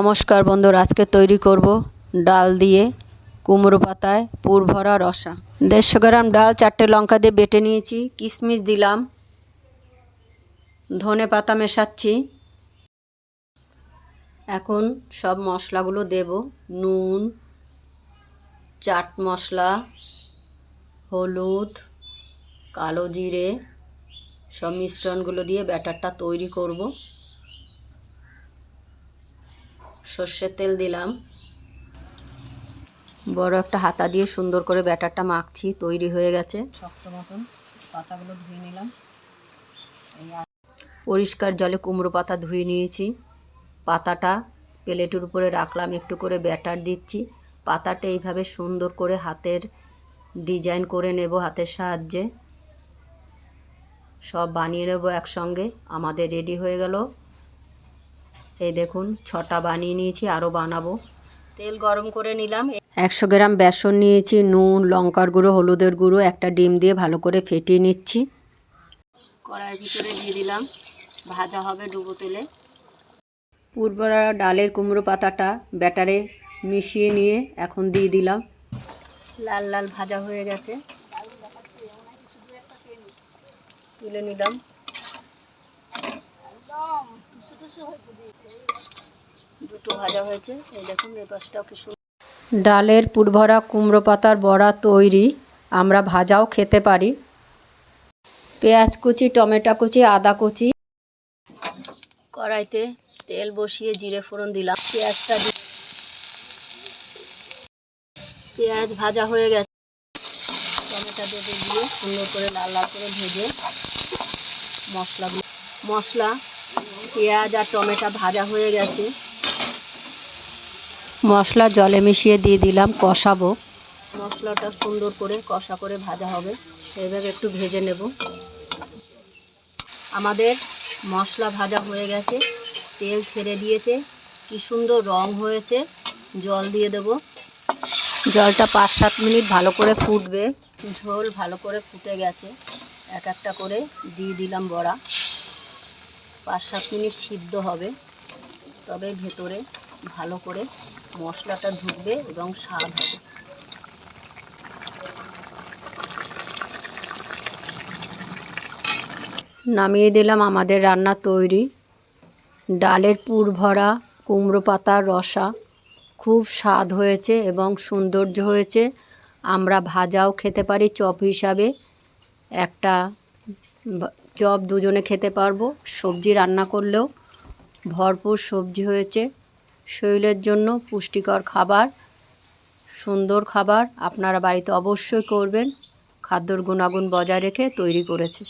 নমস্কার বন্ধুরা, আজকে তৈরি করব ডাল দিয়ে কুমড়ো পাতায় পুর ভরা রসা। দেড়শো গ্রাম ডাল, চারটে লঙ্কা দিয়ে বেটে নিয়েছি, কিশমিশ দিলাম, ধনে পাতা মেশাচ্ছি। এখন সব মশলাগুলো দেব, নুন, চাট মশলা, হলুদ, কালো জিরে, সব মিশ্রণগুলো দিয়ে ব্যাটারটা তৈরি করব। সর্ষের তেল দিলাম। বড় একটা হাতা দিয়ে সুন্দর করে ব্যাটারটা মাখছি তৈরি হয়ে গেছে। শক্ত মতন পাতাগুলো ধুয়ে নিলাম। পরিষ্কার জলে কুমড়ো পাতা ধুয়ে নিয়েছি। পাতাটা প্লেটের উপরে রাখলাম একটু করে ব্যাটার দিচ্ছি। পাতাটা এইভাবে সুন্দর করে হাতের ডিজাইন করে নেব হাতের সাহায্যে। সব বানিয়ে নেব একসঙ্গে। আমাদের রেডি হয়ে গেল। এই দেখুন ছটা বানিয়ে নিয়েছি আরও বানাবো। তেল গরম করে নিলাম। একশো গ্রাম বেসন নিয়েছি নুন লঙ্কার গুঁড়ো হলুদের গুঁড়ো একটা ডিম দিয়ে ভালো করে ফেটিয়ে নিচ্ছি। কড়াইয়ের ভিতরে দিয়ে দিলাম ভাজা হবে ডুবো তেলে। পূর্বরা ডালের কুমড়ো পাতাটা ব্যাটারে মিশিয়ে নিয়ে এখন দিয়ে দিলাম। লাল লাল ভাজা হয়ে গেছে। তুলে নিলাম। দুটো ভাজা হয়েছে। এই দেখুন এই পাশটাও কি ডালের পুরভরা কুমড়ো পাতার বড়া তৈরি। আমরা ভাজাও খেতে পারি। পেঁয়াজ কুচি টমেটো কুচি আদা কুচি। কড়াইতে তেল বসিয়ে জিরে ফোড়ন দিলাম। পেঁয়াজটা পেঁয়াজ ভাজা হয়ে গেছে। টমেটো দিয়ে দিয়ে সুন্দর করে লাল লাল করে ভেজে মশলাগুলো মশলা পেঁয়াজ আর টমেটো ভাজা হয়ে গেছে। মশলা জলে মিশিয়ে দিয়ে দিলাম কষাবো। মশলাটা সুন্দর করে কষা করে ভাজা হবে। সেইভাবে একটু ভেজে নেব। আমাদের মশলা ভাজা হয়ে গেছে। তেল ছেড়ে দিয়েছে। কি সুন্দর রং হয়েছে। জল দিয়ে দেব। জলটা পাঁচ সাত মিনিট ভালো করে ফুটবে। ঝোল ভালো করে ফুটে গেছে। এক একটা করে দিয়ে দিলাম বড়া। পাঁচ সাত মিনিট সিদ্ধ হবে। তবে ভেতরে ভালো করে মশলাটা ঢুকবে এবং স্বাদ হবে। নামিয়ে দিলাম আমাদের রান্না তৈরি। ডালের পুর ভরা কুমড়ো পাতার রসা খুব স্বাদ হয়েছে এবং সৌন্দর্য হয়েছে। আমরা ভাজাও খেতে পারি, চপ হিসাবে। একটা চপ দুজনে খেতে পারব। সবজি রান্না করলেও ভরপুর সবজি হয়েছে। শরীরের জন্য পুষ্টিকর খাবার, সুন্দর খাবার আপনারা বাড়িতে অবশ্যই করবেন। খাদ্যর গুণাগুণ বজায় রেখে তৈরি করেছে।